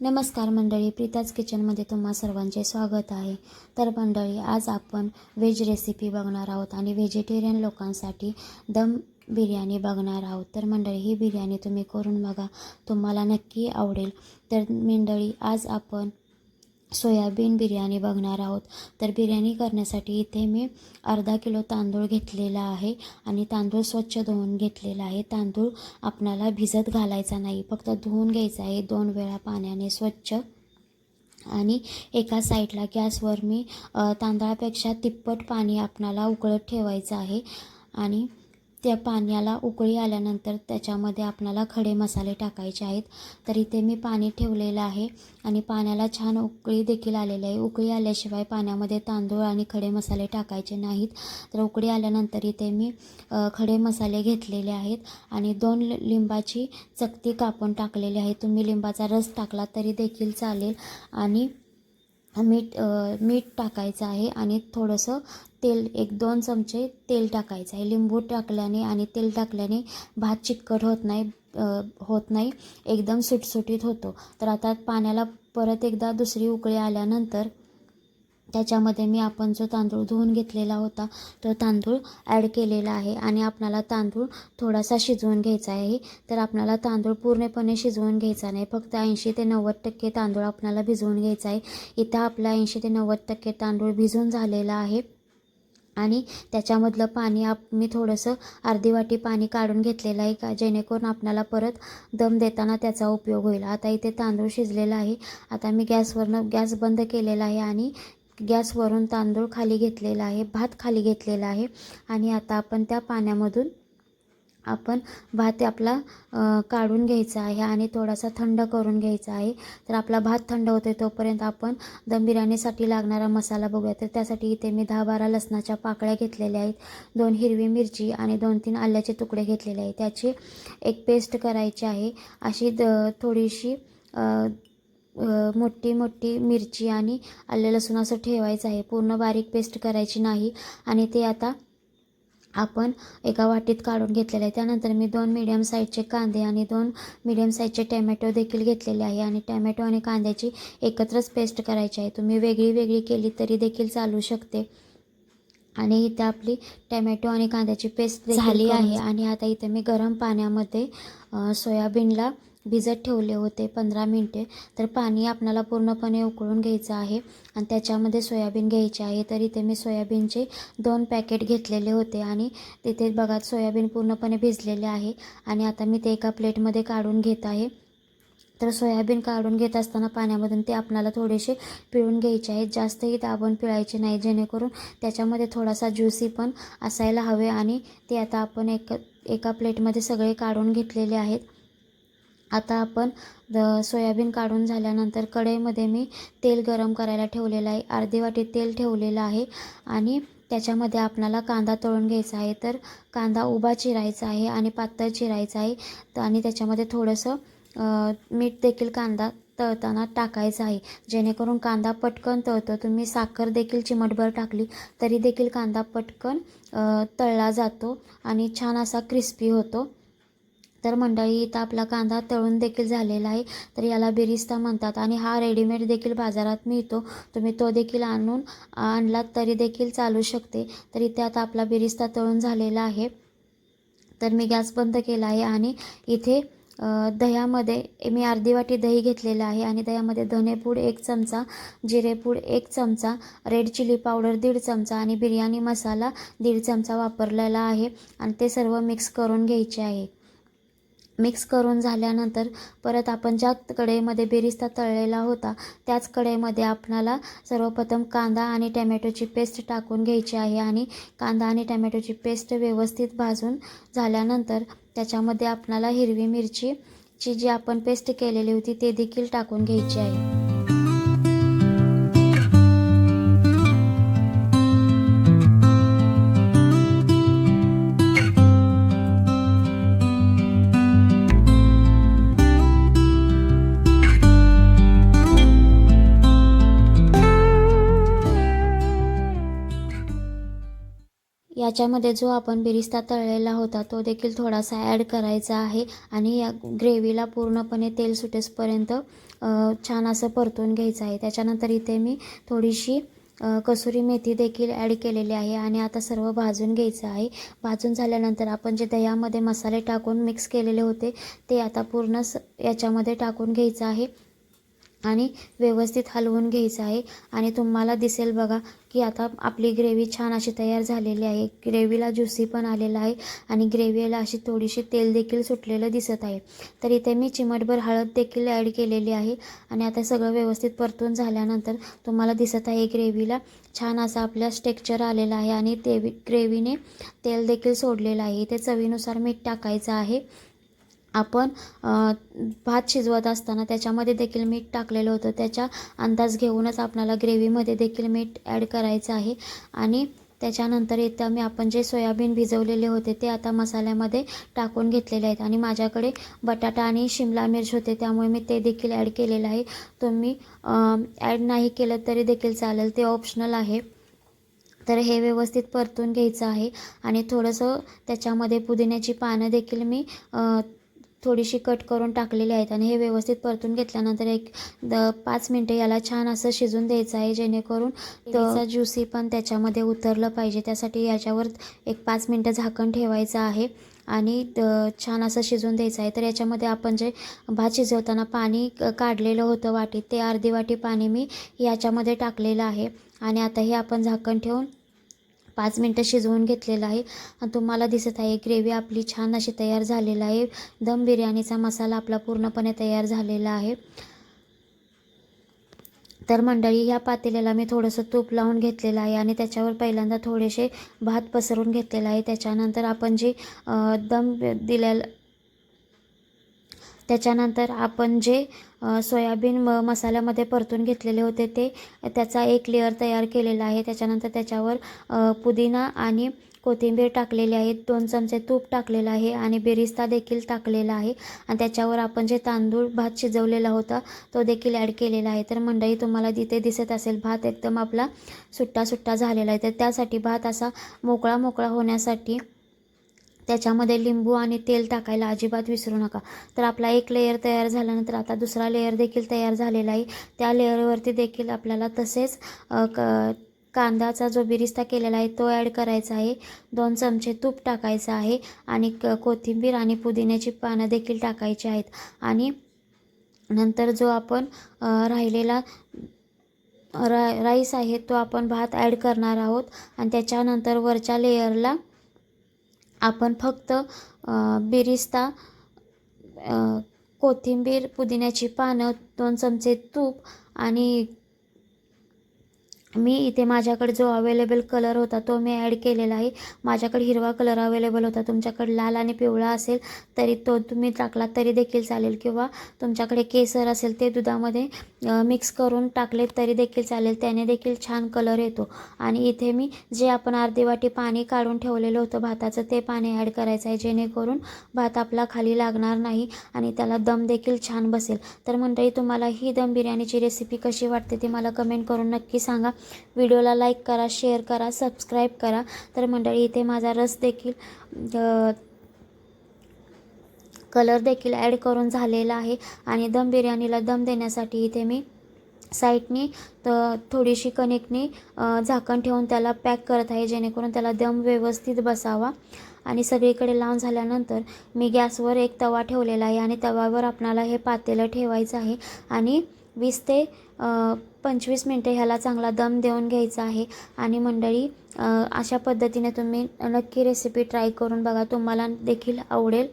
नमस्कार मंडळी प्रीताज किचनमध्ये तुम्हा सर्वांचे स्वागत आहे. तर मंडळी आज आपण व्हेज रेसिपी बघणार आहोत आणि व्हेजिटेरियन लोकांसाठी दम बिर्याणी बघणार आहोत. तर मंडळी ही बिर्याणी तुम्ही करून बघा. तुम्हाला नक्की आवडेल. तर मंडळी आज आपण सोयाबीन बिर्याणी बघणार आहोत. तर बिर्याणी करण्यासाठी इथे मी अर्धा किलो तांदूळ घेतलेला आहे आणि तांदूळ स्वच्छ धुवून घेतलेला आहे. तांदूळ आपणाला भिजत घालायचा नाही. फक्त धुवून घ्यायचा आहे. दोन वेळा पाण्याने स्वच्छ आणि एका साईडला गॅसवर मी तांदळापेक्षा तिप्पट पाणी आपणाला उकळत ठेवायचं आहे आणि त्या पाण्याला उकळी आल्यानंतर त्याच्यामध्ये आपणाला खडे मसाले टाकायचे आहेत. तर इथे मी पाणी ठेवलेलं आहे आणि पाण्याला छान उकळी देखील आलेली आहे. उकळी आल्याशिवाय पाण्यामध्ये तांदूळ आणि खडे मसाले टाकायचे नाहीत. तर उकळी आल्यानंतर इथे मी खडे मसाले घेतलेले आहेत आणि दोन लिंबाची चकती कापून टाकलेली आहे. तुम्ही लिंबाचा रस टाकला तरी देखील चालेल. आणि मीठ मीठ टाकायचं आहे आणि थोडंसं तेल एक दोन चमचे तेल टाकायचं. आहे लिंबू टाकल्याने आणि तेल टाकल्याने भात चिकट होत नाही होत नाही एकदम सुटसुटीत होतो. तर आता पाण्याला परत एकदा दुसरी उकळी आल्यानंतर त्याच्यामध्ये मी आपण जो तांदूळ धुवून घेतलेला होता तो तांदूळ ॲड केलेला आहे आणि आपणाला तांदूळ थोडासा शिजवून घ्यायचा आहे. तर आपणाला तांदूळ पूर्णपणे शिजवून घ्यायचा नाही. फक्त ऐंशी ते नव्वद टक्के तांदूळ आपणाला भिजवून घ्यायचा आहे. इथं आपला ऐंशी ते नव्वद टक्के तांदूळ भिजून झालेला आहे. आणि त्याच्यामधलं पाणी आप मी थोडंसं अर्धी वाटी पाणी काढून घेतलेलं आहे का जेणेकरून आपणाला परत दम देताना त्याचा उपयोग होईल. आता इथे तांदूळ शिजलेला आहे. आता मी गॅसवरनं गॅस बंद केलेला आहे आणि गॅसवरून तांदूळ खाली घेतलेला आहे भात खाली घेतलेला आहे. आणि आता आपण त्या पाण्यामधून आपण भात आपला काढून घ्यायचा आहे आणि थोडासा थंड करून घ्यायचा आहे. तर आपला भात थंड होतो तोपर्यंत आपण दम बिर्याणीसाठी लागणारा मसाला बघूया. तर त्यासाठी इथे मी दहा बारा लसणाच्या पाकळ्या घेतलेल्या आहेत. दोन हिरवी मिरची आणि दोन तीन आल्याचे तुकडे घेतलेले आहेत. त्याची एक पेस्ट करायची आहे. अशी द थोडीशी मोठी मोठी मिरची आणि आले लसूण असं ठेवायचं आहे. पूर्ण बारीक पेस्ट करायची नाही आणि ते आता आपण एका वाटीत काढून घेतलेले आहे. त्यानंतर मी दोन मीडियम साईजचे कांदे आणि दोन मीडियम साईजचे टॅमॅटो देखील घेतलेले आहे. आणि टॅमॅटो आणि कांद्याची एकत्रच पेस्ट करायची आहे. तुम्ही वेगळी वेगळी केली तरी देखील चालू शकते. आणि इथे आपली टॅमॅटो आणि कांद्याची पेस्ट झाली आहे. आणि आता इथे मी गरम पाण्यामध्ये सोयाबीनला भिजत ठेवले होते पंधरा मिनटे. तर पाणी आपणाला पूर्णपणे उकळून घ्यायचं आहे आणि त्याच्यामध्ये सोयाबीन घ्यायचे आहे. तर इथे मी सोयाबीनचे दोन पॅकेट घेतलेले होते आणि तिथे बघा सोयाबीन पूर्णपणे भिजलेले आहे आणि आता मी ते एका प्लेटमध्ये काढून घेत आहे. तर सोयाबीन काढून घेत असताना पाण्यामधून ते आपणाला थोडेसे पिळून घ्यायचे आहेत जास्तही दाबून पिळायचे नाही जेणेकरून त्याच्यामध्ये थोडासा ज्युसी पण असायला हवे आणि ते आता आपण एक एका प्लेटमध्ये सगळे काढून घेतलेले आहेत. आता आपण द सोयाबीन काढून झाल्यानंतर कढईमध्ये मी तेल गरम करायला ठेवलेलं आहे. अर्धी वाटी तेल ठेवलेलं आहे आणि त्याच्यामध्ये आपणाला कांदा तळून घ्यायचा आहे. तर कांदा उभा चिरायचा आहे आणि पातळ चिरायचा आहे. आणि त्याच्यामध्ये थोडंसं मीठ देखील कांदा तळताना टाकायचं आहे. जेणेकरून कांदा पटकन तळतो. तुम्ही साखर देखील चिमटभर टाकली तरी देखील कांदा पटकन तळला जातो आणि छान असा क्रिस्पी होतो. तर मंडळी इथं आपला कांदा तळून देखील झालेला आहे. तर याला बिरिस्ता म्हणतात आणि हा रेडीमेड देखील बाजारात मिळतो. तुम्ही तो देखील आणून आणलात तरी देखील चालू शकते. तर इथे आता आपला बिरिस्ता तळून झालेला आहे. तर मी गॅस बंद केला आहे आणि इथे दह्यामध्ये मी अर्धी वाटी दही घेतलेलं आहे आणि दह्यामध्ये धनेपूड एक चमचा जिरेपूड एक चमचा रेड चिली पावडर दीड चमचा आणि बिर्याणी मसाला दीड चमचा वापरलेला आहे. आणि ते सर्व मिक्स करून घ्यायचे आहे. मिक्स करून झाल्यानंतर परत आपण ज्या कढईमध्ये बेरिस्ता तळलेला होता त्याच कढईमध्ये आपणाला सर्वप्रथम कांदा आणि टॅमॅटोची पेस्ट टाकून घ्यायची आहे आणि कांदा आणि टॅमॅटोची पेस्ट व्यवस्थित भाजून झाल्यानंतर त्याच्यामध्ये आपणाला हिरवी मिरचीची जी आपण पेस्ट केलेली होती ते देखील टाकून घ्यायची आहे. त्याच्यामध्ये जो आपण बिरिस्ता तळलेला होता तो देखील थोडासा ॲड करायचा आहे. आणि या ग्रेव्हीला पूर्णपणे तेल सुटेसपर्यंत छान असं परतून घ्यायचं आहे. त्याच्यानंतर इथे मी थोडीशी कसुरी मेथी देखील ॲड केलेली आहे आणि आता सर्व भाजून घ्यायचं आहे. भाजून झाल्यानंतर आपण जे दह्यामध्ये मसाले टाकून मिक्स केलेले होते ते आता पूर्ण स याच्यामध्ये टाकून घ्यायचं आहे. आणि व्यवस्थित हलवून घ्यायचं आहे. आणि तुम्हाला दिसेल बघा की आता आपली ग्रेव्ही छान अशी तयार झालेली आहे. ग्रेव्हीला ज्युसी पण आलेला आहे आणि ग्रेव्हीला अशी थोडीशी तेल देखील सुटलेलं दिसत आहे. तर इथे मी चिमटभर हळद देखील ॲड केलेली आहे. आणि आता सगळं व्यवस्थित परतून झाल्यानंतर तुम्हाला दिसत आहे ग्रेव्हीला छान असा आपला स्टेक्चर आलेला आहे. आणि ते ग्रेव्हीने तेल देखील सोडलेलं आहे. इथे चवीनुसार मीठ टाकायचं आहे. आपण भात शिजवत असताना त्याच्यामध्ये देखील मीठ टाकलेलं होतं. त्याच्या अंदाज घेऊनच आपल्याला ग्रेव्हीमध्ये देखील मीठ ॲड करायचं आहे. आणि त्याच्यानंतर इथं मी आपण जे सोयाबीन भिजवलेले होते ते आता मसाल्यामध्ये टाकून घेतलेले आहेत. आणि माझ्याकडे बटाटा आणि शिमला मिर्च होते त्यामुळे मी ते देखील ॲड केलेलं आहे. तुम्ही ॲड नाही केलं तरी देखील चालेल ते ऑप्शनल आहे. तर हे व्यवस्थित परतून घ्यायचं आहे. आणि थोडंसं त्याच्यामध्ये पुदिन्याची पानं देखील मी थोडीशी कट करून टाकलेली आहेत आणि हे व्यवस्थित परतून घेतल्यानंतर एक द पाच मिनटं याला छान असं शिजून द्यायचं आहे जेणेकरून त्याचा ज्युसी पण त्याच्यामध्ये उतरलं पाहिजे. त्यासाठी याच्यावर एक पाच मिनटं झाकण ठेवायचं आहे आणि छान असं शिजून द्यायचं आहे. तर याच्यामध्ये आपण जे भात शिजवताना पाणी काढलेलं होतं वाटीत ते अर्धी वाटी पाणी मी याच्यामध्ये टाकलेलं आहे आणि आता हे आपण झाकण ठेवून पाच मिनटं शिजवून घेतलेलं आहे. आणि तुम्हाला दिसत आहे ग्रेव्ही आपली छान अशी तयार झालेला आहे. दम बिर्याणीचा मसाला आपला पूर्णपणे तयार झालेला आहे. तर मंडळी ह्या पातेल्याला मी थोडंसं तूप लावून घेतलेलं आहे आणि त्याच्यावर पहिल्यांदा थोडेसे भात पसरून घेतलेला आहे. त्याच्यानंतर आपण जे दम दिलेलं त्याच्यानंतर आपण जे सोयाबीन म मसाल्यामध्ये परतून घेतलेले होते ते त्याचा एक लेअर तयार केलेला आहे. त्याच्यानंतर त्याच्यावर पुदिना आणि कोथिंबीर टाकलेली आहे. दोन चमचे तूप टाकलेलं आहे आणि बेरिस्ता देखील टाकलेला आहे. आणि त्याच्यावर आपण जे तांदूळ भात शिजवलेला होता तो देखील ॲड केलेला आहे. तर मंडळी तुम्हाला तिथे दिसत असेल भात एकदम आपला सुट्टा सुट्टा झालेला आहे. तर त्यासाठी भात असा मोकळा मोकळा होण्यासाठी त्याच्यामध्ये लिंबू आणि तेल टाकायला अजिबात विसरू नका. तर आपला एक लेयर तयार झाल्यानंतर आता दुसरा लेयर देखील तयार झालेला आहे. त्या लेअरवरती देखील आपल्याला तसेच क कांदाचा जो बिरिस्ता केलेला आहे तो ॲड करायचा आहे. दोन चमचे तूप टाकायचं आहे आणि क कोथिंबीर आणि पुदिन्याची पानं देखील टाकायची आहेत. आणि नंतर जो आपण राहिलेला रा राईस आहे तो आपण भात ॲड करणार आहोत. आणि त्याच्यानंतर वरच्या लेयरला आपण फक्त बिरिस्ता कोथिंबीर पुदिन्याची पानं दोन चमचे तूप आणि मी इथे माझ्याकडे जो अवेलेबल कलर होता तो मी ॲड केलेला आहे. माझ्याकडे हिरवा कलर अवेलेबल होता. तुमच्याकडे लाल आणि पिवळा असेल तरी तो तुम्ही टाकला तरी देखील चालेल. किंवा तुमच्याकडे केसर असेल ते दुधामध्ये मिक्स करून टाकले तरी देखील चालेल. त्याने देखील छान कलर येतो. आणि इथे मी जे आपण अर्धी वाटी पाणी काढून ठेवलेलं होतं भाताचं ते पाणी ॲड करायचं आहे. जेणेकरून भात आपला खाली लागणार नाही आणि त्याला दम देखील छान बसेल. तर मंडळी तुम्हाला ही दम बिर्याणीची रेसिपी कशी वाटते ती मला कमेंट करून नक्की सांगा. व्हिडिओला लाईक करा शेअर करा सबस्क्राईब करा. तर मंडळी इथे माझा रस देखील कलर देखील ॲड करून झालेला आहे. आणि दम बिर्याणीला दम देण्यासाठी इथे मी साईडनी तर थोडीशी कणिकनी झाकण ठेवून त्याला पॅक करत आहे जेणेकरून त्याला दम व्यवस्थित बसावा. आणि सगळीकडे लावून झाल्यानंतर मी गॅसवर एक तवा ठेवलेला आहे आणि तवावर आपणाला हे पातेलं ठेवायचं आहे. आणि वीस ते पंचवीस मिनटं ह्याला चांगला दम देऊन घ्यायचा आहे. आणि मंडळी अशा पद्धतीने तुम्ही नक्की रेसिपी ट्राय करून बघा. तुम्हाला देखील आवडेल.